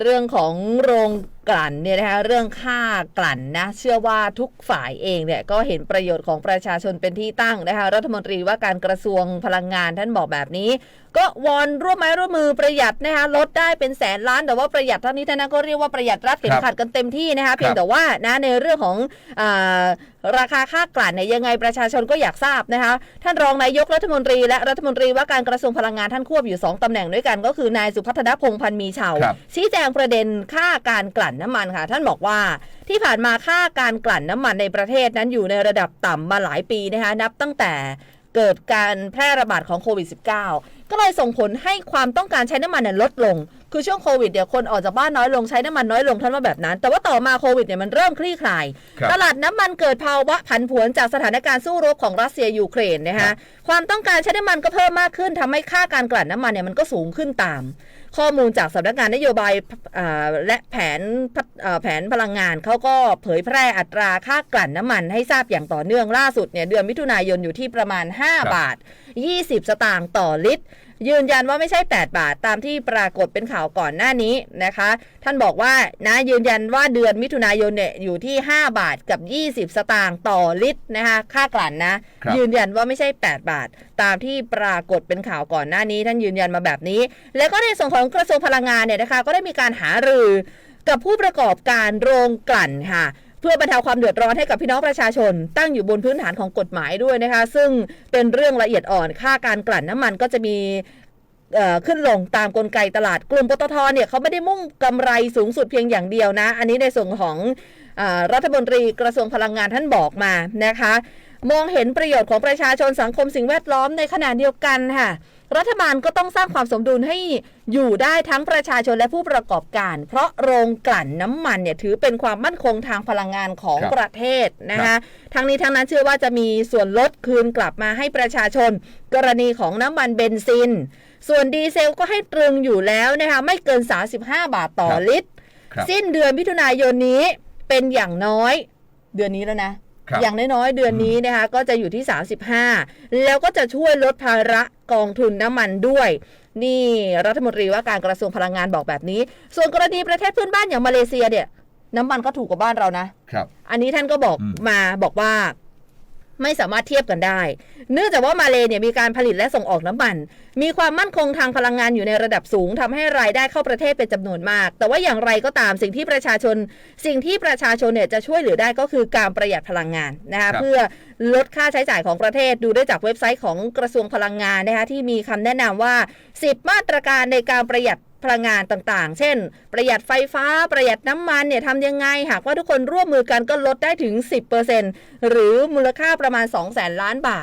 เรื่องของโรงกลั่นเนี่ยนะคะเรื่องค่ากลั่นนะเชื่อว่าทุกฝ่ายเองเนี่ยก็เห็นประโยชน์ของประชาชนเป็นที่ตั้งนะคะรัฐมนตรีว่าการกระทรวงพลังงานท่านบอกแบบนี้ ก็วอนร่วมไม้ร่วมมือประหยัดนะคะลดได้เป็นแสนล้านแต่ว่าประหยัดเท่านี้ท่านนะก็เรียกว่าประหยัดรัดเข็มขัดกันเต็มที่นะคะเพียงแต่ว่านะในเรื่องของอาราคาค่ากลั่นเนี่ยยังไงประชาชนก็อยากทราบนะคะท่านรองนายกรัฐมนตรี และรัฐมนตรีว่าการกระทรวงพลังงานท่านควบอยู่สองตำแหน่งด้วยกัน ก็คือนายสุพัฒนพงษ์พันธ์มีเฉาครับชี้แจงประเด็นค่าการกลั่นน้ำมันค่ะ ท่านบอกว่าที่ผ่านมาค่าการกลั่นน้ำมันในประเทศนั้นอยู่ในระดับต่ำมาหลายปีนะคะนับตั้งแต่เกิดการแพร่ระบาดของโควิด -19 ก็เลยส่งผลให้ความต้องการใช้น้ำมันเนี่ยลดลง คือช่วงโควิดเดี๋ยวคนออกจากบ้านน้อยลงใช้น้ำมันน้อยลงท่านว่าแบบนั้น แต่ว่าต่อมาโควิดเนี่ยมันเริ่มคลี่คลายครับตลาดน้ำมันเกิดภาวะผันผวนจากสถานการณ์สู้รบของรัสเซียยูเครนนะครัคะบความต้องการใช้น้ำมันก็เพิ่มมากขึ้นทำให้ค่าการกลั่นน้ำมันเนี่ยมันก็สูงขึ้นตาม ข้อมูลจากสำนักงานนโยบายอ่าและแผนพัฒอ่าแผนพลังงานเขาก็เผยแพร่อัตราค่ากลั่นน้ำมันให้ทราบอย่างต่อเนื่องล่าสุดเนี่ยเดือนมิถุนายนอยู่ที่ประมาณ 5 บาท 20 สตางค์ต่อลิตร ยืนยันว่าไม่ใช่ 8 บาทตามที่ปรากฏเป็นข่าวก่อนหน้านี้นะคะ ท่านบอกว่านะยืนยันว่าเดือนมิถุนายนเนี่ยอยู่ที่ 5 บาทกับ 20 สตางค์ต่อลิตรนะคะค่ากลั่นนะครับยืนยันว่าไม่ใช่ 8 บาท ตามที่ปรากฏเป็นข่าวก่อนหน้านี้ ท่านยืนยันมาแบบนี้ แล้วก็ในส่วนของกระทรวงพลังงานเนี่ยนะคะก็ได้มีการหารือกับผู้ประกอบการโรงกลั่นค่ะ เพื่อบรรเทาความเดือดร้อนให้กับพี่น้องประชาชน ตั้งอยู่บนพื้นฐานของกฎหมายด้วยนะคะ ซึ่งเป็นเรื่องละเอียดอ่อนค่าการกลั่นน้ำมันก็จะมีเอ่อขึ้นลงตามกลไกตลาดกลุ่มปตทเนี่ยเขาไม่ได้มุ่งกำไรสูงสุดเพียงอย่างเดียวนะ อันนี้ในส่วนของอารัฐมนตรีกระทรวงพลังงานท่านบอกมานะคะ มองเห็นประโยชน์ของประชาชนสังคมสิ่งแวดล้อมในขณะเดียวกันค่ะ รัฐบาลก็ต้องสร้างความสมดุลให้อยู่ได้ทั้งประชาชนและผู้ประกอบการ เพราะโรงกลั่นน้ำมันเนี่ยถือเป็นความมั่นคงทางพลังงานของครับประเทศนะคะทั้งนี้ทั้งนั้นเชื่อว่าจะมีส่วนลดคืนกลับมาให้ประชาชน กรณีของน้ำมันเบนซิน ส่วนดีเซลก็ให้ตรึงอยู่แล้วนะคะไม่เกิน 35 บาทต่อครับลิตรครับสิ้นเดือนมิถุนายนนี้เป็นอย่างน้อย เดือนนี้แล้วนะครับ อย่างน้อยๆเดือนนี้นะคะก็จะอยู่ที่ 35 แล้วก็จะช่วยลดภาระกองทุนน้ำมันด้วย นี่รัฐมนตรีว่าการกระทรวงพลังงานบอกแบบนี้ ส่วนกรณีประเทศเพื่อนบ้านอย่างมาเลเซียเนี่ยน้ำมันก็ถูกกว่าบ้านเรานะครับ อันนี้ท่านก็บอกอืมมาบอกว่า ไม่สามารถเทียบกันได้ เนื่องจากว่ามาเลเนี่ยมีการผลิตและส่งออกน้ำมัน มีความมั่นคงทางพลังงานอยู่ในระดับสูงทำให้รายได้เข้าประเทศเป็นจำนวนมาก แต่ว่าอย่างไรก็ตามสิ่งที่ประชาชน สิ่งที่ประชาชนเนี่ยจะช่วยเหลือได้ก็คือการประหยัดพลังงานนะครัคะบเพื่อลดค่าใช้จ่ายของประเทศดูได้จากเว็บไซต์ของกระทรวงพลังงานนะคะที่มีคำแนะนำว่า 10 มาตรการในการประหยัด พลังงานต่างๆ เช่น ประหยัดไฟฟ้าประหยัดน้ำมันเนี่ยทำยังไง หากว่าทุกคนร่วมมือกันก็ลดได้ถึง 10%หรือมูลค่าประมาณ 2 0 0 0 0ล้านบาท